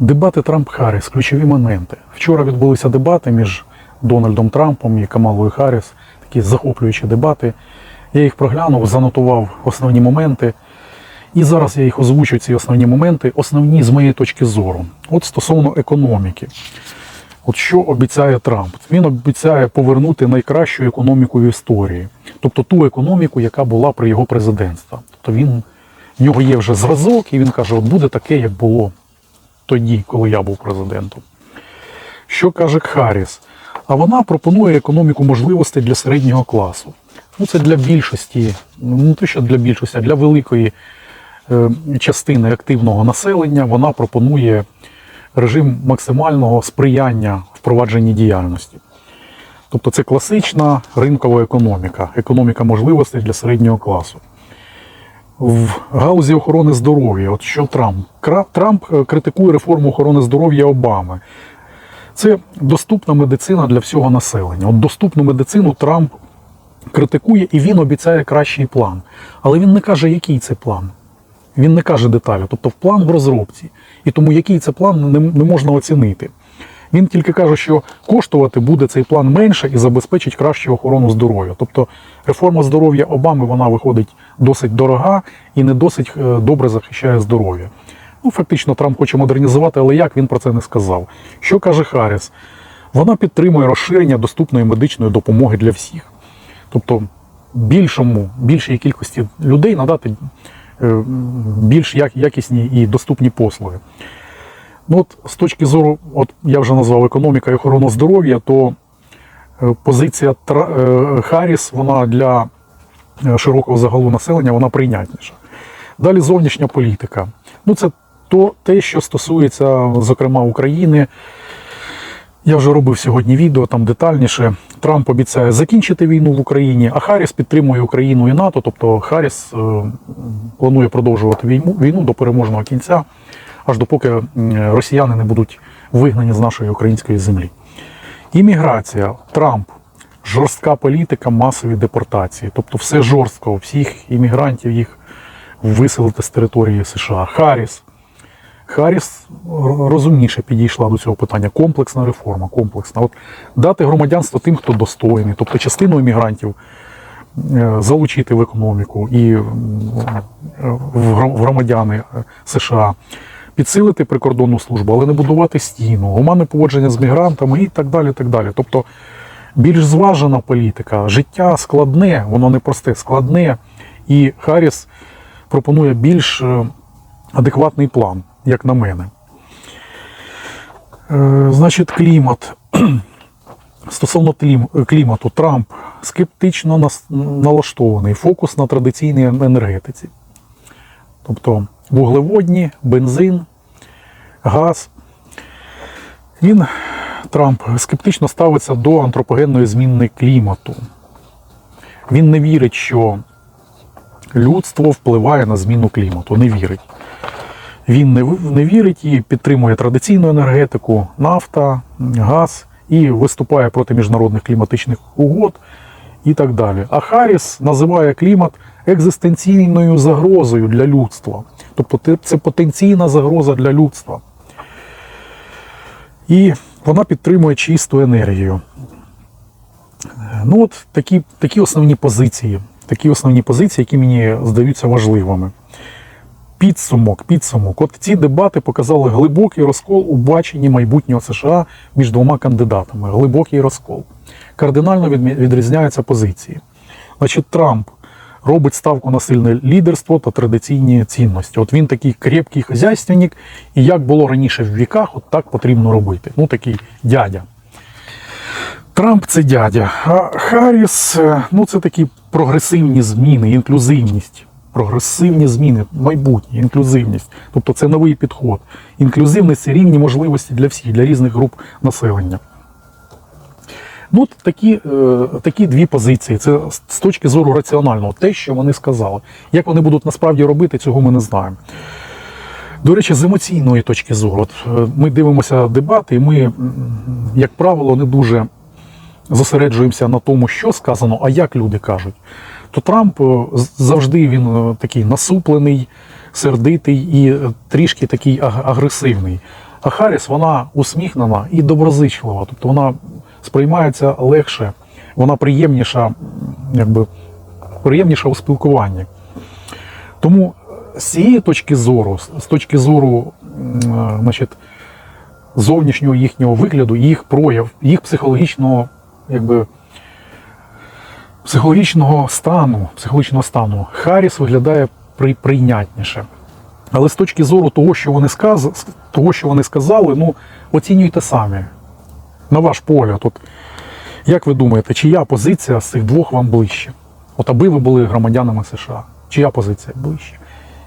Дебати Трамп-Харріс ключові моменти. Вчора відбулися дебати між Дональдом Трампом і Камалою Харріс, такі захоплюючі дебати. Я їх проглянув, занотував основні моменти. І зараз я їх озвучу, ці основні моменти, основні з моєї точки зору. От стосовно економіки. От що обіцяє Трамп? Він обіцяє повернути найкращу економіку в історії, тобто ту економіку, яка була при його президентстві. Тобто він в нього є вже зразок, і він каже: от буде таке, як було тоді, коли я був президентом. Що каже Харріс? А вона пропонує економіку можливостей для середнього класу. Ну, це для більшості, ну не те, що для більшості, а для великої е, частини активного населення вона пропонує режим максимального сприяння впровадженні діяльності. Тобто це класична ринкова економіка, економіка можливостей для середнього класу. В галузі охорони здоров'я, от що Трамп? Трамп е, критикує реформу охорони здоров'я Обами. Це доступна медицина для всього населення. От доступну медицину Трамп критикує і він обіцяє кращий план. Але він не каже, який це план. Він не каже деталі. Тобто план в розробці. І тому який це план не, не можна оцінити. Він тільки каже, що коштувати буде цей план менше і забезпечить кращу охорону здоров'я. Тобто реформа здоров'я Обами вона виходить досить дорога і не досить е, добре захищає здоров'я. Ну, фактично, Трамп хоче модернізувати, але як він про це не сказав. Що каже Харріс? Вона підтримує розширення доступної медичної допомоги для всіх. Тобто більшому, більшій кількості людей надати е, більш якісні і доступні послуги. Ну, от, з точки зору, от я вже назвав економіка і охорона здоров'я, то е, позиція е, Харріс, вона для е, широкого загалу населення вона прийнятніша. Далі зовнішня політика. Ну, це то, те, що стосується, зокрема, України. Я вже робив сьогодні відео там детальніше. Трамп обіцяє закінчити війну в Україні, а Харріс підтримує Україну і НАТО. Тобто Харріс планує продовжувати війну до переможного кінця, аж допоки м, росіяни не будуть вигнані з нашої української землі. Імміграція. Трамп. Жорстка політика, масові депортації. Тобто все жорстко, всіх іммігрантів їх виселити з території США. Харріс. Харріс розумніше підійшла до цього питання. Комплексна реформа, комплексна. От дати громадянство тим, хто достойний, тобто частину іммігрантів е, залучити в економіку і в громадяни е, США, підсилити прикордонну службу, але не будувати стіну, гуманне поводження з мігрантами і так далі. так далі. Тобто більш зважена політика, життя складне, воно не просте, складне. І Харріс пропонує більш е, адекватний план, як на мене. Е, Значить, клімат. Стосовно клімату, Трамп скептично налаштований, фокус на традиційній енергетиці. Тобто вуглеводні, бензин, газ. Він, Трамп, скептично ставиться до антропогенної зміни клімату. Він не вірить, що людство впливає на зміну клімату. Не вірить. Він не, вірить і підтримує традиційну енергетику, нафта, газ і виступає проти міжнародних кліматичних угод і так далі. А Харріс називає клімат екзистенційною загрозою для людства. Тобто це потенційна загроза для людства. І вона підтримує чисту енергію. Ну от такі, такі основні позиції, такі основні позиції, які мені здаються важливими. Підсумок, підсумок. От ці дебати показали глибокий розкол у баченні майбутнього США між двома кандидатами. Глибокий розкол. Кардинально відрізняються позиції. Значить, Трамп робить ставку на сильне лідерство та традиційні цінності. От він такий крепкий хазяйственник, і як було раніше в віках, от так потрібно робити. Ну такий дядя. Трамп це дядя. А Харріс, е, ну це такі прогресивні зміни, інклюзивність. Прогресивні зміни, майбутнє, інклюзивність. Тобто це новий підход. Інклюзивність це рівні можливості для всіх, для різних груп населення. Ну, такі, е, такі дві позиції. Це з- точки зору раціонального, те, що вони сказали. Як вони будуть насправді робити, цього ми не знаємо. До речі, з емоційної точки зору, от е, ми дивимося дебати, і ми, як правило, не дуже зосереджуємося на тому, що сказано, а як люди кажуть. То Трамп е, завжди він такий насуплений, сердитий і трішки такий агресивний. А Харріс, вона усміхнена і доброзичлива, тобто вона сприймається легше, вона приємніша, якби, приємніша у спілкуванні. Тому з цієї точки зору, з- точки зору е, значить, зовнішнього їхнього вигляду, їх прояв, їх психологічного, якби, психологічного стану, психологічного стану, Харріс виглядає прийнятніше. Але з точки зору того, що вони сказ... того, що вони сказали, ну оцінюйте самі. На ваш погляд, от, як ви думаєте, чия позиція з цих двох вам ближче? От аби ви були громадянами США, чия позиція ближче?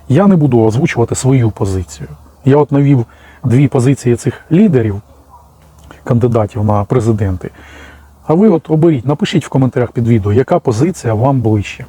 Я не буду озвучувати свою позицію. Я от навів дві позиції цих лідерів, кандидатів на президенти. А ви от оберіть, напишіть в коментарях під відео, яка позиція вам ближче.